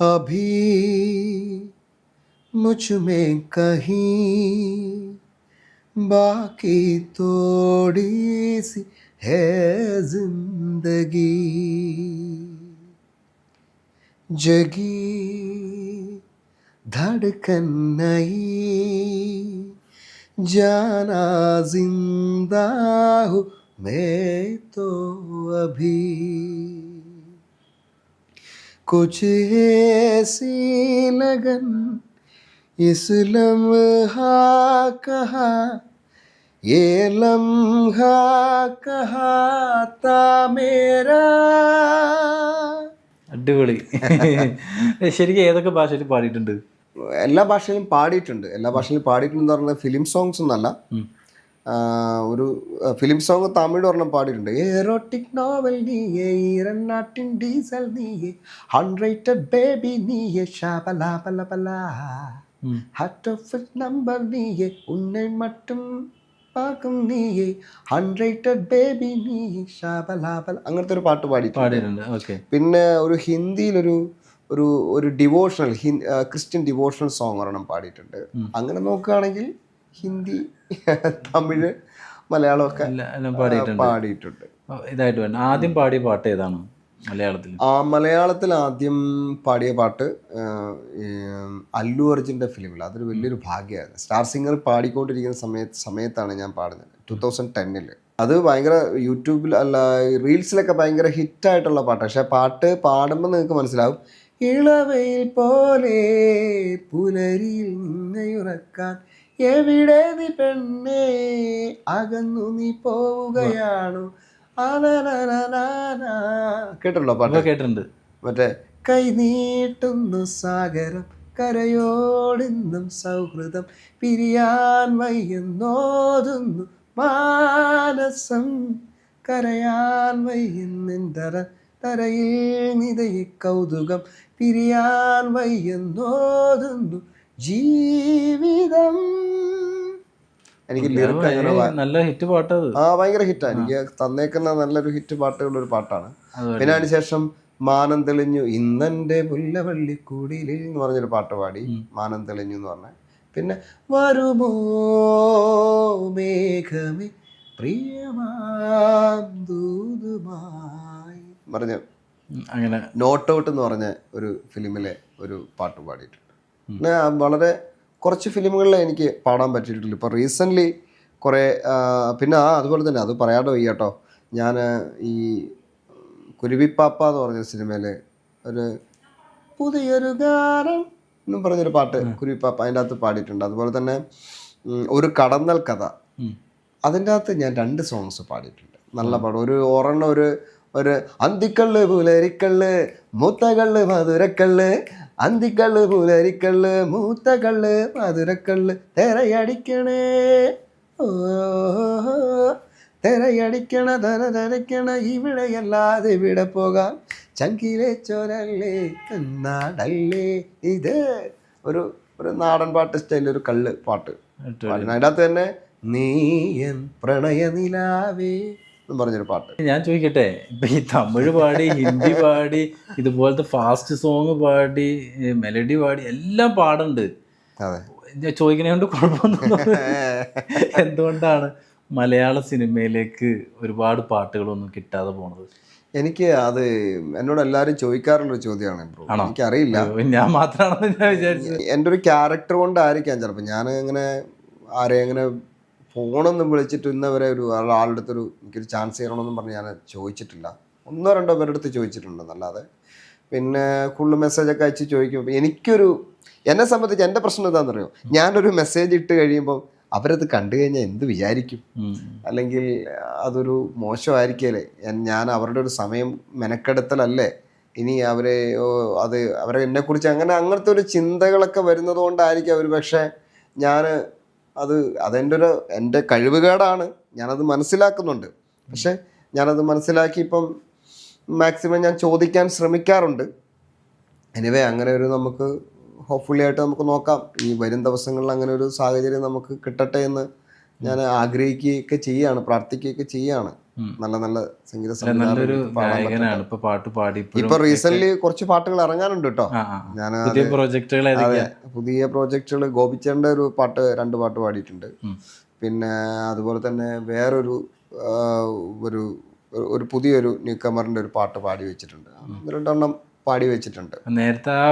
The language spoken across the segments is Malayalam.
अभी मुझमें कहीं बाकी थोड़ी सी है ज़िंदगी। जगी धड़कन नहीं, जाना ज़िंदा हूँ मैं तो अभी। कुछ ऐसी लगन इस लम्हा कहा ये लम्हा कहा था मेरा അടിപൊളി ശരിക്കും ഏതൊക്കെ ഭാഷയിൽ പാടിയിട്ടുണ്ട് എല്ലാ ഭാഷയിലും പാടിയിട്ടുണ്ട് എല്ലാ ഭാഷയിലും പാടിയിട്ടുണ്ട് എന്ന് പറഞ്ഞാൽ ഫിലിം സോങ്സ് ഒന്നല്ല ആ, ഒരു ഫിലിം സോങ് തമിഴ് ഒരെണ്ണം പാടിയിട്ടുണ്ട്. നോവൽ ബേബി നമ്പർ ബേബി അങ്ങനത്തെ ഒരു പാട്ട് പാടി പിന്നെ ഒരു ഹിന്ദിയിലൊരു ഒരു ഒരു ഡിവോഷണൽ ക്രിസ്ത്യൻ ഡിവോഷണൽ സോങ് ഒരെണ്ണം പാടിയിട്ടുണ്ട്. അങ്ങനെ നോക്കുകയാണെങ്കിൽ ഹിന്ദി തമിഴ് മലയാളമൊക്കെ ഒക്കെ പാടിയിട്ടുണ്ട്. ഇതായിട്ട് ആദ്യം പാടിയ പാട്ട് ഏതാണ് മലയാളത്തിൽ? ആ മലയാളത്തിൽ ആദ്യം പാടിയ പാട്ട് അല്ലു അർജുന്റെ ഫിലിമിൽ. അതൊരു വലിയൊരു ഭാഗ്യമായിരുന്നു. സ്റ്റാർ സിംഗർ പാടിക്കൊണ്ടിരിക്കുന്ന സമയത്ത് സമയത്താണ് ഞാൻ പാടുന്നത്. ടു തൗസൻഡ് ടെന്നിൽ അത് ഭയങ്കര യൂട്യൂബിൽ അല്ല റീൽസിലൊക്കെ ഭയങ്കര ഹിറ്റായിട്ടുള്ള പാട്ട്. പക്ഷേ പാട്ട് പാടുമ്പോൾ നിങ്ങൾക്ക് മനസ്സിലാവും. ഇളവയിൽ പോലെ പുലരിയിൽ നിന്നെയുറക്കാൻ എവിടെ നീ പെണ്ണേ? അകന്നു നീ പോവുകയാണ്. കേട്ടിട്ടുണ്ടോ പാട്ട്? കേട്ടിട്ടുണ്ട്. മറ്റേ കൈ നീട്ടുന്നു സാഗരം കരയോടിന്നും സൗഹൃദം പിരിയാൻ വയ്യെന്നോതുന്നു മാനസം കരയാൻ വയ്യുന്നിന്തറ തരയിൽ നിതയി കൗതുകം പിരിയാൻ വയ്യെന്നോതുന്നു ജീവിതം. എനിക്ക് ലിറിക്ക് അങ്ങനെ നല്ല ഹിറ്റ് പാട്ട് ആ ഭയങ്കര ഹിറ്റാണ് എനിക്ക് തന്നേക്കുന്ന നല്ലൊരു ഹിറ്റ് പാട്ടുള്ള ഒരു പാട്ടാണ്. പിന്നെ അതിനുശേഷം മാനം തെളിഞ്ഞു ഇന്നെന്റെ പുല്ലവള്ളിക്കൂടിയിൽ എന്ന് പറഞ്ഞൊരു പാട്ട് പാടി. മാനം തെളിഞ്ഞു എന്ന് പറഞ്ഞ. പിന്നെ വരുമോ മേഘമേ പ്രിയമാം ദൂതുമായി പറഞ്ഞ അങ്ങനെ. നോട്ട് ഔട്ട് എന്ന് പറഞ്ഞ ഒരു ഫിലിമിലെ ഒരു പാട്ട് പാടിയിട്ടുണ്ട്. വളരെ കുറച്ച് ഫിലിമുകളിൽ എനിക്ക് പാടാൻ പറ്റിയിട്ടില്ല ഇപ്പോൾ റീസെന്റ്ലി കുറേ പിന്നെ ആ അതുപോലെ തന്നെ അത് പറയാതെ വയ്യ കേട്ടോ. ഞാൻ ഈ കുരുവിപ്പാപ്പ എന്ന് പറഞ്ഞ സിനിമയിൽ ഒരു പുതിയൊരു ഗാനം എന്നും പറഞ്ഞൊരു പാട്ട് കുരുവിപ്പാപ്പ അതിന്റെ അകത്ത് പാടിയിട്ടുണ്ട്. അതുപോലെ തന്നെ ഒരു കടന്നൽ കഥ. അതിന്റെ അകത്ത് ഞാൻ രണ്ട് സോങ്സ് പാടിയിട്ടുണ്ട്. നല്ല പാടും. ഒരു ഒരെണ്ണം ഒരു ഒരു അന്തിക്കള്ള് പുലരിക്കള്ള് മൂത്തകള്ള് മധുരക്കള്ള് അന്തിക്കള്ള് പുലരിക്കള്ള് മൂത്തകള്ള് മധുരക്കള്ള് തെരയടിക്കണേ. ഓ തെരയടിക്കണ തരതരയ്ക്കണ ഇവിടെയല്ലാതെ ഇവിടെ പോകാം. ചങ്കിലെ ചോരല്ലേ കണ്ണാടല്ലേ. ഇത് ഒരു ഒരു നാടൻ പാട്ട് സ്റ്റൈലിൽ ഒരു കള്ള് പാട്ട്. അതിനകത്ത് തന്നെ നീയൻ പ്രണയനിലാവേ എന്ന് പറഞ്ഞൊരു പാട്ട്. ഞാൻ ചോദിക്കട്ടെ ഇപ്പൊ ഈ തമിഴ് പാടി ഹിന്ദി പാടി ഇതുപോലത്തെ ഫാസ്റ്റ് സോങ് പാടി മെലഡി പാടി എല്ലാം പാടുണ്ട് അതെ. ഞാൻ ചോദിക്കണേകൊണ്ട് കുഴപ്പമൊന്നും എന്തുകൊണ്ടാണ് മലയാള സിനിമയിലേക്ക് ഒരുപാട് പാട്ടുകളൊന്നും കിട്ടാതെ പോണത്? എനിക്ക് അത് എന്നോട് എല്ലാവരും ചോദിക്കാറുള്ള ചോദ്യമാണ്? എനിക്കറിയില്ല. ഞാൻ മാത്രമാണെന്ന് ഞാൻ വിചാരിച്ചത്. എന്റെ ഒരു ക്യാരക്ടർ കൊണ്ടായിരിക്കാം ചിലപ്പോൾ ഞാൻ അങ്ങനെ ആരെയും അങ്ങനെ ഫോണൊന്നും വിളിച്ചിട്ട് ഇന്നവരെ ഒരു ആളുടെ അടുത്തൊരു എനിക്കൊരു ചാൻസ് ചെയ്യണമെന്നും പറഞ്ഞ് ഞാൻ ചോദിച്ചിട്ടില്ല. ഒന്നോ രണ്ടോ പേരുടെ അടുത്ത് ചോദിച്ചിട്ടുണ്ടെന്നല്ലാതെ പിന്നെ ഫുള്ള് മെസ്സേജൊക്കെ അയച്ച് ചോദിക്കുമ്പോൾ എനിക്കൊരു എന്നെ സംബന്ധിച്ച് എന്റെ പ്രശ്നം എന്താണെന്നറിയോ? ഞാനൊരു മെസ്സേജ് ഇട്ട് കഴിയുമ്പോൾ അവരത് കണ്ടു കഴിഞ്ഞാൽ എന്ത് വിചാരിക്കും? അല്ലെങ്കിൽ അതൊരു മോശമായിരിക്കല്ലേ? ഞാൻ അവരുടെ ഒരു സമയം മെനക്കെടുത്തലല്ലേ? ഇനി അവരെ അത് അവരെ എന്നെക്കുറിച്ച് അങ്ങനെ അങ്ങനത്തെ ഒരു ചിന്തകളൊക്കെ വരുന്നത് കൊണ്ടായിരിക്കും അവർ പക്ഷേ ഞാൻ അത് അതെന്റെ ഒരു എന്റെ കഴിവുകേടാണ്. ഞാനത് മനസ്സിലാക്കുന്നുണ്ട്. പക്ഷേ ഞാനത് മനസ്സിലാക്കി ഇപ്പം മാക്സിമം ഞാൻ ചോദിക്കാൻ ശ്രമിക്കാറുണ്ട്. എനിവേ അങ്ങനെ ഒരു നമുക്ക് ഹോപ്പ്ഫുള്ളി ആയിട്ട് നമുക്ക് നോക്കാം. ഈ വരും ദിവസങ്ങളിൽ അങ്ങനെ ഒരു സാഹചര്യം നമുക്ക് കിട്ടട്ടെ എന്ന് ഞാൻ ആഗ്രഹിക്കുകയൊക്കെ ചെയ്യുകയാണ് പ്രാർത്ഥിക്കുകയൊക്കെ ചെയ്യുകയാണ് നല്ല നല്ല സംഗീത നല്ലൊരു സംവിധാനം ഗായകനാണ്. ഇപ്പൊ പാട്ട് പാടി ഇപ്പോഴും ഇപ്പൊ റീസെന്റ് കുറച്ച് പാട്ടുകൾ ഇറങ്ങാനുണ്ട് കേട്ടോ. ഞാൻ പുതിയ ഏതൊക്കെയാ? പുതിയ പ്രോജക്റ്റുകൾ ഗോപിച്ചേണ്ട ഒരു പാട്ട് രണ്ട് പാട്ട് പാടിയിട്ടുണ്ട്. പിന്നെ അതുപോലെ തന്നെ വേറൊരു ഒരു ഒരു പുതിയൊരു ന്യൂ കമറിന്റെ ഒരു പാട്ട് പാടി വെച്ചിട്ടുണ്ട്. രണ്ടെണ്ണം പാടി വെച്ചിട്ടുണ്ട്. നേരത്തെ ആ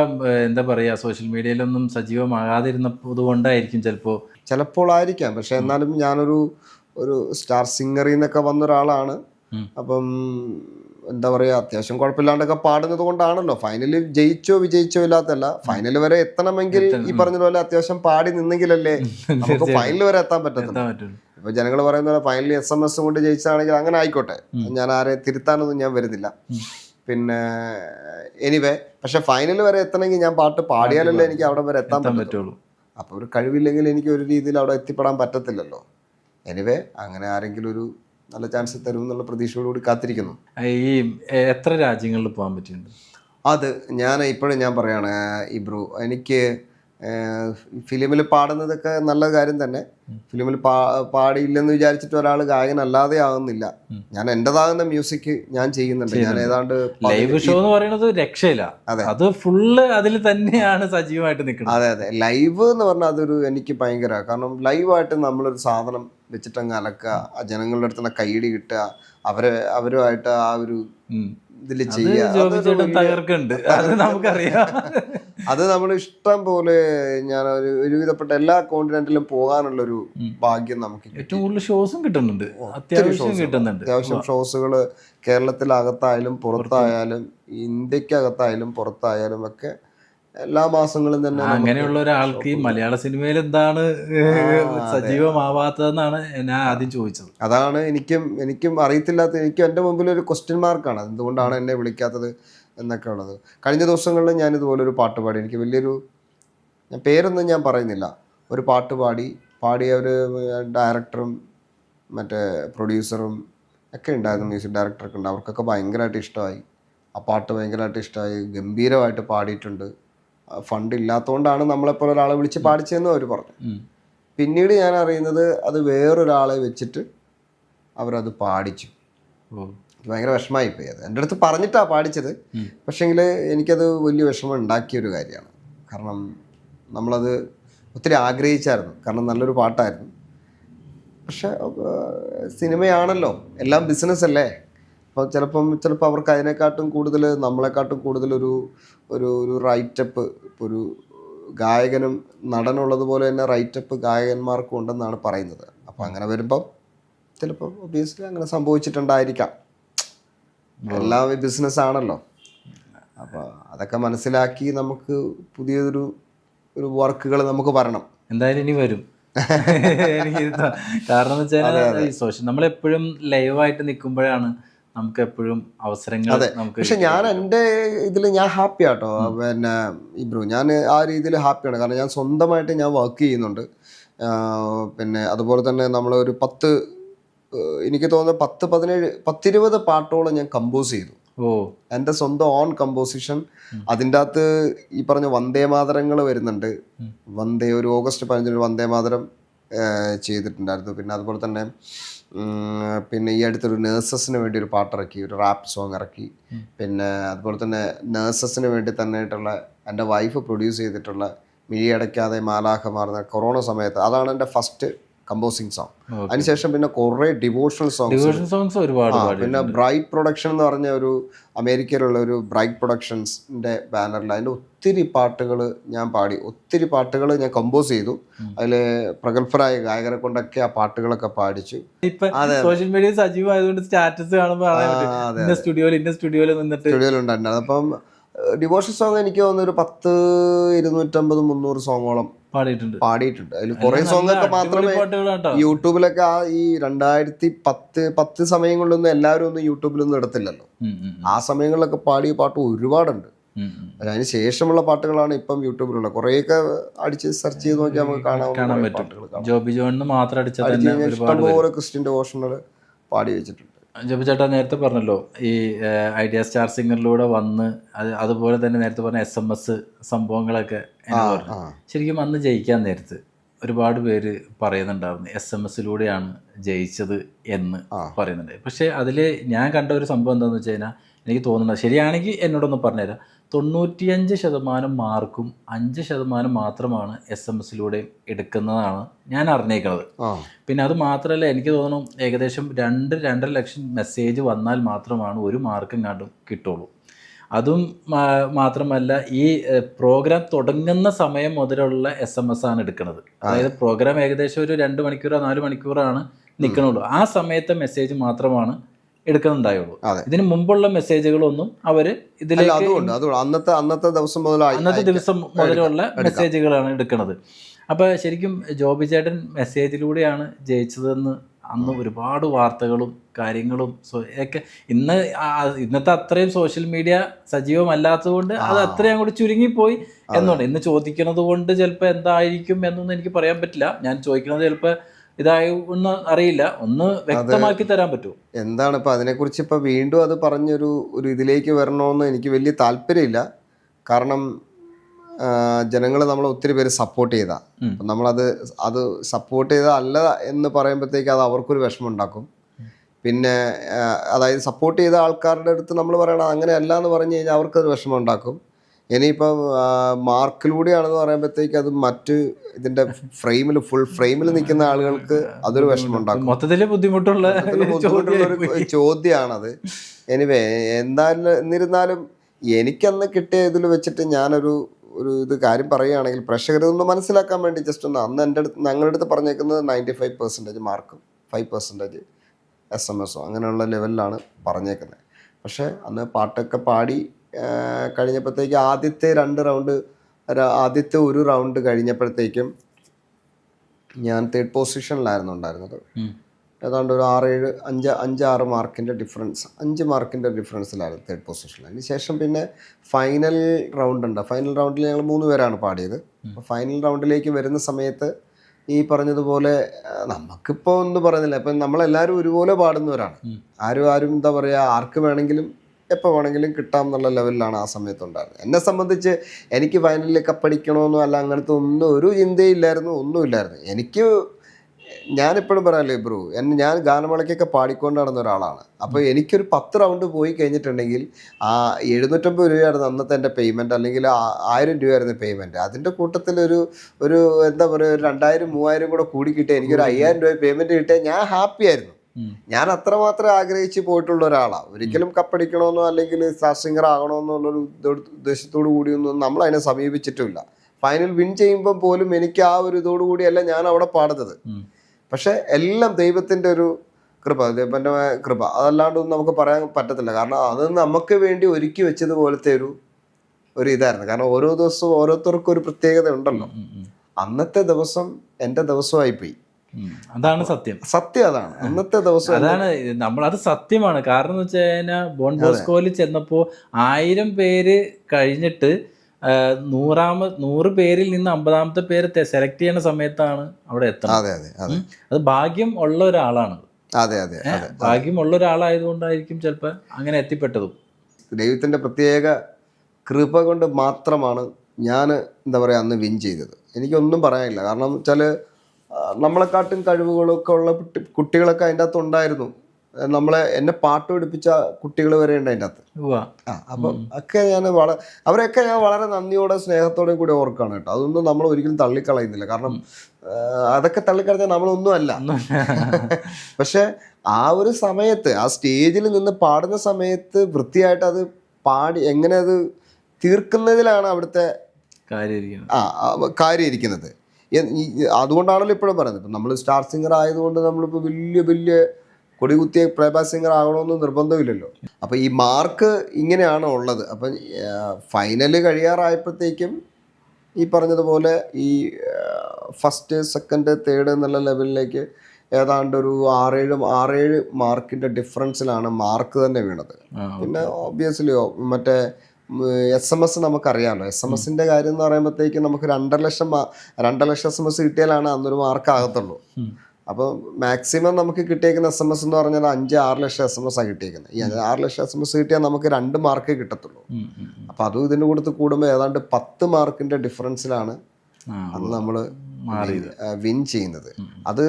എന്താ പറയാ സോഷ്യൽ മീഡിയയിലൊന്നും സജീവമാകാതിരുന്നതുകൊണ്ടായിരിക്കും ചിലപ്പോ ചിലപ്പോൾ ആയിരിക്കാം പക്ഷെ എന്നാലും ഞാനൊരു ഒരു സ്റ്റാർ സിംഗറിൽ നിന്നൊക്കെ വന്ന ഒരാളാണ് അപ്പം എന്താ പറയുക അത്യാവശ്യം കുഴപ്പമില്ലാണ്ടൊക്കെ പാടുന്നത് കൊണ്ടാണല്ലോ. ഫൈനലിൽ ജയിച്ചോ വിജയിച്ചോ ഇല്ലാത്തല്ല ഫൈനൽ വരെ എത്തണമെങ്കിൽ ഈ പറഞ്ഞ പോലെ അത്യാവശ്യം പാടി നിന്നെങ്കിലല്ലേ നമുക്ക് ഫൈനൽ വരെ എത്താൻ പറ്റത്തുള്ളൂ. ഇപ്പൊ ജനങ്ങൾ പറയുന്ന പോലെ ഫൈനലി എസ് എം എസ് കൊണ്ട് ജയിച്ചാണെങ്കിൽ അങ്ങനെ ആയിക്കോട്ടെ. ഞാൻ ആരെ തിരുത്താനൊന്നും ഞാൻ വരുന്നില്ല. പിന്നെ എനിവേ പക്ഷെ ഫൈനൽ വരെ എത്തണമെങ്കിൽ ഞാൻ പാട്ട് പാടിയാലല്ലേ എനിക്ക് അവിടെ വരെ എത്താൻ പറ്റുള്ളൂ. അപ്പൊ ഒരു കഴിവില്ലെങ്കിൽ എനിക്ക് ഒരു രീതിയിൽ അവിടെ എത്തിപ്പെടാൻ പറ്റത്തില്ലല്ലോ. എനിവേ അങ്ങനെ ആരെങ്കിലും ഒരു നല്ല ചാൻസ് തരും എന്നുള്ള പ്രതീക്ഷയോടുകൂടി കാത്തിരിക്കുന്നു. ഈ എത്ര രാജ്യങ്ങളിൽ പോകാൻ പറ്റുന്നുണ്ട്? അത് ഞാൻ ഇപ്പോഴും ഞാൻ പറയാണ് ഇബ്രു എനിക്ക് ഫിലിമിൽ പാടുന്നതൊക്കെ നല്ല കാര്യം തന്നെ. ഫിലിമിൽ പാ പാടിയില്ലെന്ന് വിചാരിച്ചിട്ട് ഒരാൾ ഗായകനല്ലാതെ ആകുന്നില്ല ഞാൻ എന്റെതാകുന്ന മ്യൂസിക് ഞാൻ ചെയ്യുന്നുണ്ട്. ഞാൻ ഏതാണ്ട് ലൈവ് ഷോ എന്ന് പറയുന്നത് രക്ഷയില്ല. അതെ. അത് ഫുള്ള് അതിൽ തന്നെയാണ് സജീവമായിട്ട് നിൽക്കുന്നത്. അതെ അതെ. ലൈവ് എന്ന് പറഞ്ഞാൽ അതൊരു എനിക്ക് ഭയങ്കര കാരണം ലൈവായിട്ട് നമ്മളൊരു സാധനം വെച്ചിട്ടങ്ങ് അലക്കുക ജനങ്ങളുടെ അടുത്തുനിന്ന് കൈയിടി കിട്ടുക അവരെ അവരുമായിട്ട് ആ ഒരു. ഇതിൽ ചെയ്യുക തകർക്കുന്നുണ്ട്. അത് നമുക്കറിയാം. അത് നമ്മൾ ഇഷ്ടം പോലെ ഞാൻ ഒരു ഒരുവിധപ്പെട്ട എല്ലാ കോണ്ടിനെന്റിലും പോകാനുള്ള ഒരു ഭാഗ്യം നമുക്ക്. ഏറ്റവും കൂടുതൽ ഷോസും കിട്ടുന്നുണ്ട്. അത്യാവശ്യം കിട്ടുന്നുണ്ട്. അത്യാവശ്യം ഷോസുകൾ കേരളത്തിലകത്തായാലും പുറത്തായാലും ഇന്ത്യക്കകത്തായാലും പുറത്തായാലും ഒക്കെ എല്ലാ മാസങ്ങളും തന്നെ അങ്ങനെയുള്ള ഒരാൾക്ക് ഈ മലയാള സിനിമയിൽ എന്താണ് സജീവമാവാത്തതെന്നാണ് ഞാൻ ആദ്യം ചോദിച്ചത്. അതാണ് എനിക്കും എനിക്കും അറിയത്തില്ലാത്ത എനിക്കും എന്റെ മുമ്പിൽ ഒരു ക്വസ്റ്റ്യൻ മാർക്കാണ് എന്തുകൊണ്ടാണ് എന്നെ വിളിക്കാത്തത് എന്നൊക്കെ ഉള്ളത്. കഴിഞ്ഞ ദിവസങ്ങളിൽ ഞാൻ ഇതുപോലൊരു പാട്ട് പാടി. എനിക്ക് വലിയൊരു ഞാൻ പേരൊന്നും ഞാൻ പറയുന്നില്ല. ഒരു പാട്ട് പാടി പാടിയ ഒരു ഡയറക്ടറും മറ്റേ പ്രൊഡ്യൂസറും ഒക്കെ ഉണ്ടായിരുന്നു മ്യൂസിക് ഡയറക്ടറൊക്കെ ഉണ്ട്. അവർക്കൊക്കെ ഭയങ്കരമായിട്ട് ഇഷ്ടമായി. ആ പാട്ട് ഭയങ്കരമായിട്ട് ഇഷ്ടമായി. ഗംഭീരമായിട്ട് പാടിയിട്ടുണ്ട്. ഫണ്ട് ഇല്ലാത്തതുകൊണ്ടാണ് നമ്മളെപ്പോലെ ഒരാളെ വിളിച്ച് പാടിച്ചതെന്ന് അവർ പറഞ്ഞു. പിന്നീട് ഞാൻ അറിയുന്നത് അത് വേറൊരാളെ വെച്ചിട്ട് അവരത് പാടിച്ചു. ഭയങ്കര വിഷമമായിപ്പോയി അത്. എന്റെ അടുത്ത് പറഞ്ഞിട്ടാണ് പാടിച്ചത്. പക്ഷേങ്കിൽ എനിക്കത് വലിയ വിഷമം ഉണ്ടാക്കിയ ഒരു കാര്യമാണ്. കാരണം നമ്മളത് ഒത്തിരി ആഗ്രഹിച്ചായിരുന്നു. കാരണം നല്ലൊരു പാട്ടായിരുന്നു. പക്ഷെ സിനിമയാണല്ലോ. എല്ലാം ബിസിനസ് അല്ലേ? അപ്പോൾ ചിലപ്പം ചിലപ്പോൾ അവർക്ക് അതിനെക്കാട്ടും കൂടുതൽ നമ്മളെക്കാട്ടും കൂടുതൽ ഒരു ഒരു ഒരു റൈറ്റപ്പ് ഇപ്പോൾ ഒരു ഗായകനും നടനുള്ളതുപോലെ തന്നെ റൈറ്റപ്പ് ഗായകന്മാർക്കും ഉണ്ടെന്നാണ് പറയുന്നത്. അപ്പോൾ അങ്ങനെ വരുമ്പം ചിലപ്പോൾ ഒബിയസ്ലി അങ്ങനെ സംഭവിച്ചിട്ടുണ്ടായിരിക്കാം. എല്ലാം ബിസിനസ് ആണല്ലോ. അപ്പോൾ അതൊക്കെ മനസ്സിലാക്കി നമുക്ക് പുതിയൊരു ഒരു വർക്കുകൾ നമുക്ക് വരണം. എന്തായാലും ഇനി വരും. എനിക്ക് കാരണം എന്ന് വെച്ചാൽ സോഷ്യൽ നമ്മളെപ്പോഴും ലൈവായിട്ട് നിൽക്കുമ്പോഴാണ് നമുക്ക് എപ്പോഴും അവസരങ്ങൾ നമുക്ക് പക്ഷെ ഞാൻ എന്റെ ഇതിൽ ഞാൻ ഹാപ്പി ആട്ടോ പിന്നെ ഇബ്രു ഞാൻ ആ രീതിയിൽ ഹാപ്പിയാണ്. കാരണം ഞാൻ സ്വന്തമായിട്ട് ഞാൻ വർക്ക് ചെയ്യുന്നുണ്ട്. പിന്നെ അതുപോലെ തന്നെ നമ്മൾ ഒരു പത്ത് എനിക്ക് തോന്നുന്നു പത്ത് പതിനേഴ് പത്തിരുപത് പാട്ടോളം ഞാൻ കമ്പോസ് ചെയ്തു. ഓ. എന്റെ സ്വന്തം ഓൺ കമ്പോസിഷൻ അതിന്റെ അകത്ത് ഈ പറഞ്ഞ വന്ദേ മാതരങ്ങൾ വരുന്നുണ്ട്. വന്ദേ ഒരു ഓഗസ്റ്റ് പതിനഞ്ചിന് വന്ദേ മാതരം ചെയ്തിട്ടുണ്ടായിരുന്നു. പിന്നെ അതുപോലെ തന്നെ പിന്നെ ഈ അടുത്തൊരു നേഴ്സസിന് വേണ്ടി ഒരു പാട്ട് പാട്ടിറക്കി ഒരു റാപ്പ് സോങ് ഇറക്കി. പിന്നെ അതുപോലെ തന്നെ നേഴ്സസിന് വേണ്ടി തന്നെയായിട്ടുള്ള എന്റെ വൈഫ് പ്രൊഡ്യൂസ് ചെയ്തിട്ടുള്ള മിഴിയടയ്ക്കാതെ മാലാഖ മാറുന്ന കൊറോണ സമയത്ത് അതാണ് എന്റെ ഫസ്റ്റ് കമ്പോസിങ് സോങ്. അതിനുശേഷം പിന്നെ കുറേ ഡിവോഷണൽ സോങ്സ് ഡിവോഷൻ സോങ്സ് ഒരുപാട് പാടി പിന്നെ ബ്രൈറ്റ് പ്രൊഡക്ഷൻ എന്ന് പറഞ്ഞ ഒരു അമേരിക്കയിലുള്ള ഒരു ബ്രൈറ്റ് പ്രൊഡക്ഷൻസിന്റെ ബാനറിൽ അതിന്റെ ഒത്തിരി പാട്ടുകൾ ഞാൻ പാടി. ഒത്തിരി പാട്ടുകൾ ഞാൻ കമ്പോസ് ചെയ്തു. അതിൽ പ്രഗത്ഭരായ ഗായകരെ കൊണ്ടൊക്കെ ആ പാട്ടുകളൊക്കെ പാടിച്ചു. സോഷ്യൽ മീഡിയ സജീവമായതുകൊണ്ട് സ്റ്റാറ്റസ് കാണുമ്പോൾ ഇന്ന സ്റ്റുഡിയോയിൽ സ്റ്റുഡിയോയിൽ നിന്നിട്ട്. സ്റ്റുഡിയോയിലുണ്ടായിരുന്നു അപ്പം ഡിവോഷൻ സോങ് എനിക്ക് തോന്നുന്നു ഒരു പത്ത് ഇരുന്നൂറ്റമ്പത് മുന്നൂറ് സോങ്ങോളം പാടിയിട്ടുണ്ട്. പാടിയിട്ടുണ്ട്. അതിൽ കുറെ സോങ് ഒക്കെ മാത്രമേ യൂട്യൂബിലൊക്കെ ആ ഈ രണ്ടായിരത്തി പത്ത് പത്ത് സമയങ്ങളിലൊന്നും എല്ലാവരും ഒന്നും യൂട്യൂബിലൊന്നും ഇടത്തില്ലല്ലോ ആ സമയങ്ങളിലൊക്കെ പാടിയ പാട്ട് ഒരുപാടുണ്ട്. അതിന് ശേഷമുള്ള പാട്ടുകളാണ് ഇപ്പം യൂട്യൂബിലുള്ള കുറേയൊക്കെ അടിച്ച് സെർച്ച് ചെയ്ത് നോക്കിയാൽ നമുക്ക് കാണാൻ പറ്റും. ജോബി ജോണിന് മാത്രം ഇഷ്ടംപോലെ ക്രിസ്ത്യൻ ഡിവോഷണൽ പാടി വെച്ചിട്ടുണ്ട്. ജോബി ചേട്ടാ നേരത്തെ പറഞ്ഞല്ലോ ഈ ഐഡിയ സ്റ്റാർ സിംഗറിലൂടെ വന്ന് അത് അതുപോലെ തന്നെ നേരത്തെ പറഞ്ഞ എസ് എം എസ് സംഭവങ്ങളൊക്കെ ശരിക്കും അന്ന് ജയിക്കാൻ നേരത്ത് ഒരുപാട് പേര് പറയുന്നുണ്ടായിരുന്നു എസ് എം എസിലൂടെയാണ് ജയിച്ചത് എന്ന് പറയുന്നുണ്ട് പക്ഷേ അതിൽ ഞാൻ കണ്ട ഒരു സംഭവം എന്താണെന്ന് വെച്ച് കഴിഞ്ഞാൽ എനിക്ക് തോന്നുന്നത് ശരിയാണെങ്കിൽ എന്നോടൊന്ന് പറഞ്ഞുതരാം. തൊണ്ണൂറ്റിയഞ്ച് ശതമാനം മാർക്കും അഞ്ച് ശതമാനം മാത്രമാണ് എസ് എം എസിലൂടെ എടുക്കുന്നതാണ് ഞാൻ അറിഞ്ഞേക്കുന്നത് പിന്നെ അത് മാത്രമല്ല എനിക്ക് തോന്നുന്നു ഏകദേശം രണ്ട് രണ്ടര ലക്ഷം മെസ്സേജ് വന്നാൽ മാത്രമാണ് ഒരു മാർക്കും കണ്ടും കിട്ടുള്ളൂ. അതും മാത്രമല്ല ഈ പ്രോഗ്രാം തുടങ്ങുന്ന സമയം മുതലുള്ള എസ് എം എസ് ആണ് എടുക്കുന്നത്. അതായത് പ്രോഗ്രാം ഏകദേശം ഒരു രണ്ട് മണിക്കൂറോ നാല് മണിക്കൂറാണ് നിൽക്കണുള്ളൂ ആ സമയത്തെ മെസ്സേജ് മാത്രമാണ് എടുക്കുന്നുണ്ടായുള്ളൂ. ഇതിന് മുമ്പുള്ള മെസ്സേജുകളൊന്നും അവർ ഇതിലേക്ക് അന്നത്തെ അന്നത്തെ ദിവസം മുതൽ അന്നത്തെ ദിവസം മുതലുള്ള മെസ്സേജുകളാണ് എടുക്കുന്നത്. അപ്പൊ ശരിക്കും ജോബി ചേട്ടൻ മെസ്സേജിലൂടെയാണ് ജയിച്ചതെന്ന് അന്ന് ഒരുപാട് വാർത്തകളും കാര്യങ്ങളും ഒക്കെ ഇന്ന് ഇന്നത്തെ അത്രയും സോഷ്യൽ മീഡിയ സജീവമല്ലാത്തതുകൊണ്ട് അത് അത്രയും അങ്ങോട്ട് ചുരുങ്ങിപ്പോയി എന്നുണ്ട്. ഇന്ന് ചോദിക്കുന്നത് കൊണ്ട് ചിലപ്പോൾ എന്തായിരിക്കും എന്നൊന്നും എനിക്ക് പറയാൻ പറ്റില്ല. ഞാൻ ചോദിക്കുന്നത് ചിലപ്പോൾ ഇതായി ഒന്ന് അറിയില്ല. ഒന്ന് വ്യക്തമാക്കി തരാൻ പറ്റുമോ? എന്താണ് ഇപ്പൊ അതിനെക്കുറിച്ച് ഇപ്പൊ വീണ്ടും അത് പറഞ്ഞൊരു ഒരു ഇതിലേക്ക് വരണമെന്ന് എനിക്ക് വലിയ താല്പര്യമില്ല. കാരണം ജനങ്ങൾ നമ്മൾ ഒത്തിരി പേര് സപ്പോർട്ട് ചെയ്താ. നമ്മളത് അത് സപ്പോർട്ട് ചെയ്ത അല്ല എന്ന് പറയുമ്പോഴത്തേക്ക് അത് അവർക്കൊരു വിഷമം ഉണ്ടാക്കും പിന്നെ അതായത് സപ്പോർട്ട് ചെയ്ത ആൾക്കാരുടെ അടുത്ത് നമ്മൾ പറയണം അങ്ങനെയല്ല എന്ന് പറഞ്ഞു കഴിഞ്ഞാൽ അവർക്കത് വിഷമം ഉണ്ടാക്കും ഇനിയിപ്പം ആ, മാർക്കിലൂടെയാണെന്ന് പറയുമ്പോഴത്തേക്ക് അത് മറ്റ് ഇതിന്റെ ഫ്രെയിമിൽ ഫുൾ ഫ്രെയിമിൽ നിൽക്കുന്ന ആളുകൾക്ക് അതൊരു വിഷമം ഉണ്ടാക്കും മൊത്തത്തിൽ ബുദ്ധിമുട്ടുള്ള മൊത്തത്തിൽ ബുദ്ധിമുട്ടുള്ള ഒരു ചോദ്യമാണത്. എനിവേ എന്തായാലും എന്നിരുന്നാലും എനിക്കന്ന് കിട്ടിയ ഇതിൽ വെച്ചിട്ട് ഞാനൊരു ഒരു ഇത് കാര്യം പറയുകയാണെങ്കിൽ പ്രേക്ഷകരിതൊന്ന് മനസ്സിലാക്കാൻ വേണ്ടി ജസ്റ്റ് ഒന്ന് അന്ന് എന്റെ അടുത്ത് ഞങ്ങളുടെ അടുത്ത് പറഞ്ഞേക്കുന്നത് നയന്റി ഫൈവ് പെർസെന്റേജ് മാർക്കും ഫൈവ് പെർസെന്റേജ് എസ് എം എസോ അങ്ങനെയുള്ള ലെവലിലാണ് പറഞ്ഞേക്കുന്നത്. പക്ഷേ അന്ന് പാട്ടൊക്കെ പാടി കഴിഞ്ഞപ്പോഴത്തേക്ക് ആദ്യത്തെ രണ്ട് റൗണ്ട് ആദ്യത്തെ ഒരു റൗണ്ട് കഴിഞ്ഞപ്പോഴത്തേക്കും ഞാൻ തേർഡ് പൊസിഷനിലായിരുന്നു ഉണ്ടായിരുന്നത്. ഏതാണ്ട് ഒരു ആറ് ഏഴ് അഞ്ച് അഞ്ച് ആറ് മാർക്കിന്റെ ഡിഫറൻസ് അഞ്ച് മാർക്കിന്റെ ഡിഫറൻസിലായിരുന്നു തേർഡ് പൊസിഷനിൽ അതിന് ശേഷം പിന്നെ ഫൈനൽ റൗണ്ട് ഉണ്ട്. ഫൈനൽ റൗണ്ടിൽ ഞങ്ങൾ മൂന്ന് പേരാണ് പാടിയത്. അപ്പോൾ ഫൈനൽ റൗണ്ടിലേക്ക് വരുന്ന സമയത്ത് ഈ പറഞ്ഞതുപോലെ നമുക്കിപ്പോൾ ഒന്നും പറയുന്നില്ല. ഇപ്പം നമ്മളെല്ലാവരും ഒരുപോലെ പാടുന്നവരാണ്. ആരും ആരും എന്താ പറയുക ആർക്ക് വേണമെങ്കിലും എപ്പോൾ വേണമെങ്കിലും കിട്ടാം എന്നുള്ള ലെവലിലാണ് ആ സമയത്തുണ്ടായിരുന്നത്. എന്നെ സംബന്ധിച്ച് എനിക്ക് ഫൈനലിൽ കപ്പടിക്കണമെന്നോ അല്ല അങ്ങനത്തെ ഒന്നും ഒരു ചിന്തയില്ലായിരുന്നു ഒന്നുമില്ലായിരുന്നു എനിക്ക് ഞാനിപ്പോഴും പറയാമല്ലോ ബ്രോ എന്നെ ഞാൻ ഗാനമേളയ്ക്കൊക്കെ പാടിക്കൊണ്ട് നടന്ന ഒരാളാണ്. അപ്പോൾ എനിക്കൊരു പത്ത് റൗണ്ട് പോയി കഴിഞ്ഞിട്ടുണ്ടെങ്കിൽ ആ എഴുന്നൂറ്റമ്പത് രൂപയായിരുന്നു അന്നത്തെ എന്റെ പേയ്മെന്റ് അല്ലെങ്കിൽ ആയിരം രൂപയായിരുന്നു പേയ്മെന്റ് അതിന്റെ കൂട്ടത്തിൽ ഒരു ഒരു എന്താ പറയുക ഒരു രണ്ടായിരം മൂവായിരം കൂടെ കൂടി കിട്ടിയ എനിക്കൊരു അയ്യായിരം രൂപ പേയ്മെന്റ് കിട്ടിയാൽ ഞാൻ ഹാപ്പി ആയിരുന്നു. ഉം. ഞാൻ അത്രമാത്രം ആഗ്രഹിച്ച് പോയിട്ടുള്ള ഒരാളാണ് ഒരിക്കലും കപ്പടിക്കണമെന്നോ അല്ലെങ്കിൽ സ്റ്റാർ സിംഗർ ആകണമെന്നോ ഉള്ളൊരു ഉദ്ദേശത്തോടു കൂടിയൊന്നും നമ്മൾ അതിനെ സമീപിച്ചിട്ടില്ല. ഫൈനൽ വിൻ ചെയ്യുമ്പോൾ പോലും എനിക്ക് ആ ഒരു ഇതോടു കൂടിയല്ല ഞാൻ അവിടെ പാടുന്നത്. പക്ഷെ എല്ലാം ദൈവത്തിന്റെ ഒരു കൃപ ദൈവത്തിന്റെ കൃപ. അതല്ലാണ്ടൊന്നും നമുക്ക് പറയാൻ പറ്റത്തില്ല. കാരണം അത് നമുക്ക് വേണ്ടി ഒരുക്കി വെച്ചതുപോലത്തെ ഒരു ഒരു ഇതായിരുന്നു. കാരണം ഓരോ ദിവസവും ഓരോരുത്തർക്കും ഒരു പ്രത്യേകത ഉണ്ടല്ലോ. അന്നത്തെ ദിവസം എന്റെ ദിവസമായി പോയി. അതാണ് സത്യം. സത്യം അതാണ്. അന്നത്തെ ദിവസം അതാണ് നമ്മൾ അത് സത്യമാണ്. കാരണം എന്ന് വെച്ച് കഴിഞ്ഞാൽ ബോൺ ബോസ്കോയിൽ ചെന്നപ്പോൾ ആയിരം പേര് കഴിഞ്ഞിട്ട് നൂറാമ നൂറ് പേരിൽ നിന്ന് അമ്പതാമത്തെ പേര് സെലക്ട് ചെയ്യുന്ന സമയത്താണ് അവിടെ എത്തുന്നത് അതെ അതെ അതെ. അത് ഭാഗ്യം ഉള്ള ഒരാളാണ് അതെ. അതെ ഭാഗ്യമുള്ള ഭാഗ്യം ഉള്ള ഒരാളായതുകൊണ്ടായിരിക്കും ചിലപ്പോൾ അങ്ങനെ എത്തിപ്പെട്ടതും. ദൈവത്തിന്റെ പ്രത്യേക കൃപ കൊണ്ട് മാത്രമാണ് ഞാൻ എന്താ പറയുക അന്ന് വിൻ ചെയ്തത്. എനിക്കൊന്നും പറയാനില്ല. കാരണം വെച്ചാൽ നമ്മളെക്കാട്ടും കഴിവുകളൊക്കെ ഉള്ള കുട്ടി- കുട്ടികളൊക്കെ അതിന്റെ അകത്ത് ഉണ്ടായിരുന്നു. നമ്മളെ എന്നെ പാട്ട് പഠിപ്പിച്ച കുട്ടികൾ വരെ ഉണ്ട് അതിന്റെ അകത്ത്. ആ അപ്പം ഒക്കെ ഞാൻ വളരെ അവരെയൊക്കെ ഞാൻ വളരെ നന്ദിയോടെ സ്നേഹത്തോടെയും കൂടി ഓർക്കാണ് കേട്ടോ. അതൊന്നും നമ്മൾ ഒരിക്കലും തള്ളിക്കളയുന്നില്ല. കാരണം അതൊക്കെ തള്ളിക്കളഞ്ഞാൽ നമ്മളൊന്നും അല്ല. പക്ഷെ ആ ഒരു സമയത്ത് ആ സ്റ്റേജിൽ നിന്ന് പാടുന്ന സമയത്ത് വൃത്തിയായിട്ട് അത് പാടി എങ്ങനെ അത് തീർക്കുന്നതിലാണ് അവിടുത്തെ കാര്യം ആ കാര്യം ഇരിക്കുന്നത് അതുകൊണ്ടാണല്ലോ ഇപ്പോഴും പറയുന്നത്. ഇപ്പം നമ്മൾ സ്റ്റാർ സിംഗർ ആയതുകൊണ്ട് നമ്മളിപ്പോൾ വലിയ വലിയ കൊടികുത്തിയ പ്ലേബാക്ക് സിംഗർ ആകണമെന്ന് നിർബന്ധമില്ലല്ലോ. അപ്പം ഈ മാർക്ക് ഇങ്ങനെയാണ് ഉള്ളത്. അപ്പം ഫൈനൽ കഴിയാറായപ്പോഴത്തേക്കും ഈ പറഞ്ഞതുപോലെ ഈ ഫസ്റ്റ് സെക്കൻഡ് തേർഡ് എന്നുള്ള ലെവലിലേക്ക് ഏതാണ്ട് ഒരു ആറേഴ് ആറേഴ് മാർക്കിന്റെ ഡിഫറൻസിലാണ് മാർക്ക് തന്നെ വീണത്. പിന്നെ ഓബിയസ്ലിയോ മറ്റേ എസ് എം എസ് നമുക്കറിയാമല്ലോ എസ് എം എസിന്റെ കാര്യം എന്ന് പറയുമ്പോഴത്തേക്ക് നമുക്ക് രണ്ടര ലക്ഷം രണ്ടര ലക്ഷം എസ് എം എസ് കിട്ടിയാലാണ് അന്നൊരു മാർക്ക് ആകത്തുള്ളൂ. അപ്പോൾ മാക്സിമം നമുക്ക് കിട്ടിയേക്കുന്ന എസ് എം എസ് എന്ന് പറഞ്ഞാൽ അഞ്ച് ആറ് ലക്ഷം എസ് എം എസ് ആണ് കിട്ടിയേക്കുന്നത് ഈ ആറ് ലക്ഷം എസ് എം എസ് കിട്ടിയാൽ നമുക്ക് രണ്ട് മാർക്ക് കിട്ടത്തുള്ളൂ. അപ്പോൾ അതും ഇതിന്റെ കൂടെ കൂടുമ്പോൾ ഏതാണ്ട് പത്ത് മാർക്കിന്റെ ഡിഫറൻസിലാണ് അന്ന് നമ്മൾ വിൻ ചെയ്യുന്നത്. അത്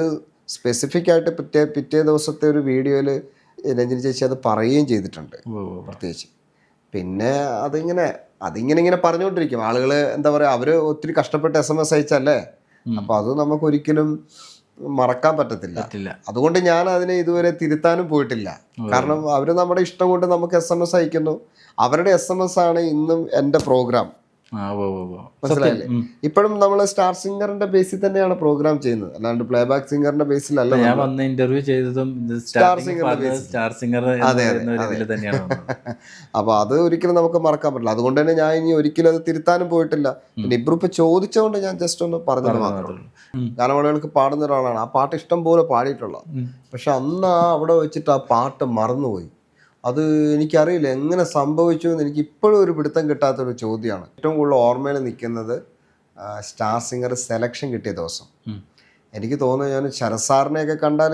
സ്പെസിഫിക് ആയിട്ട് പിറ്റേ പിറ്റേ ദിവസത്തെ ഒരു വീഡിയോയിൽ രഞ്ജിനി ചേച്ചി അത് പറയുകയും ചെയ്തിട്ടുണ്ട്. പ്രത്യേകിച്ച്. പിന്നെ അതിങ്ങനെ അതിങ്ങനെ ഇങ്ങനെ പറഞ്ഞുകൊണ്ടിരിക്കും. ആളുകൾ എന്താ പറയുക അവർ ഒത്തിരി കഷ്ടപ്പെട്ട് എസ് എം എസ് അയച്ചല്ലേ? അപ്പോൾ അത് നമുക്ക് ഒരിക്കലും മറക്കാൻ പറ്റത്തില്ല. അതുകൊണ്ട് ഞാൻ അതിനെ ഇതുവരെ തിരുത്താനും പോയിട്ടില്ല. കാരണം അവർ നമ്മുടെ ഇഷ്ടം കൊണ്ട് നമുക്ക് എസ് എം എസ് അയക്കുന്നു. അവരുടെ എസ് എം എസ് ആണ് ഇന്നും എന്റെ പ്രോഗ്രാം. മനസ്സിലായില്ലേ? ഇപ്പോഴും നമ്മൾ സ്റ്റാർ സിംഗറിന്റെ ബേസിൽ തന്നെയാണ് പ്രോഗ്രാം ചെയ്യുന്നത്. അല്ലാണ്ട് പ്ലേ ബാക്ക് സിംഗറിന്റെ ബേസിലല്ല ഞാൻ വന്ന് ഇന്റർവ്യൂ ചെയ്തതും സ്റ്റാർ സ്റ്റാർ സിംഗർ തന്നെയാണ്. അപ്പൊ അത് ഒരിക്കലും നമുക്ക് മറക്കാൻ പറ്റില്ല. അതുകൊണ്ട് തന്നെ ഞാൻ ഇനി ഒരിക്കലും അത് തിരുത്താനും പോയിട്ടില്ല. പിന്നെ ഇബ്രൂ ഇപ്പൊ ചോദിച്ചുകൊണ്ട് ഞാൻ ജസ്റ്റ് ഒന്ന് പറഞ്ഞത് മാത്രമേ ഗാനമേളകൾക്ക് പാടുന്ന ഒരാളാണ്. ആ പാട്ട് ഇഷ്ടം പോലെ പാടിയിട്ടുള്ള. പക്ഷെ അന്ന് ആ അവിടെ വെച്ചിട്ട് ആ പാട്ട് മറന്നുപോയി. അത് എനിക്കറിയില്ല. എങ്ങനെ സംഭവിച്ചു എന്ന് എനിക്ക് ഇപ്പോഴും ഒരു പിടുത്തം കിട്ടാത്തൊരു ചോദ്യമാണ്. ഏറ്റവും കൂടുതൽ ഓർമ്മയിൽ നിൽക്കുന്നത് സ്റ്റാർ സിംഗർ സെലക്ഷൻ കിട്ടിയ ദിവസം. എനിക്ക് തോന്നുന്നു ഞാൻ ശരസാറിനെയൊക്കെ കണ്ടാൽ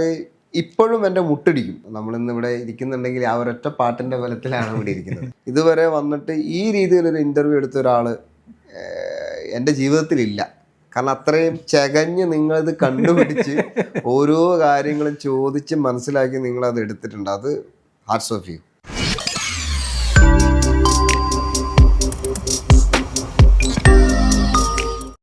ഇപ്പോഴും എന്റെ മുട്ടിടിക്കും. നമ്മളിന്ന് ഇവിടെ ഇരിക്കുന്നുണ്ടെങ്കിൽ ആ ഒരൊറ്റ പാട്ടിന്റെ ബലത്തിലാണ് ഇവിടെ ഇരിക്കുന്നത്. ഇതുവരെ വന്നിട്ട് ഈ രീതിയിലൊരു ഇന്റർവ്യൂ എടുത്ത ഒരാൾ എന്റെ ജീവിതത്തിലില്ല. കാരണം അത്രയും ചകഞ്ഞ് നിങ്ങളിത് കണ്ടുപിടിച്ച് ഓരോ കാര്യങ്ങളും ചോദിച്ച് മനസ്സിലാക്കി നിങ്ങളത് എടുത്തിട്ടുണ്ട്. അത് hearts of you.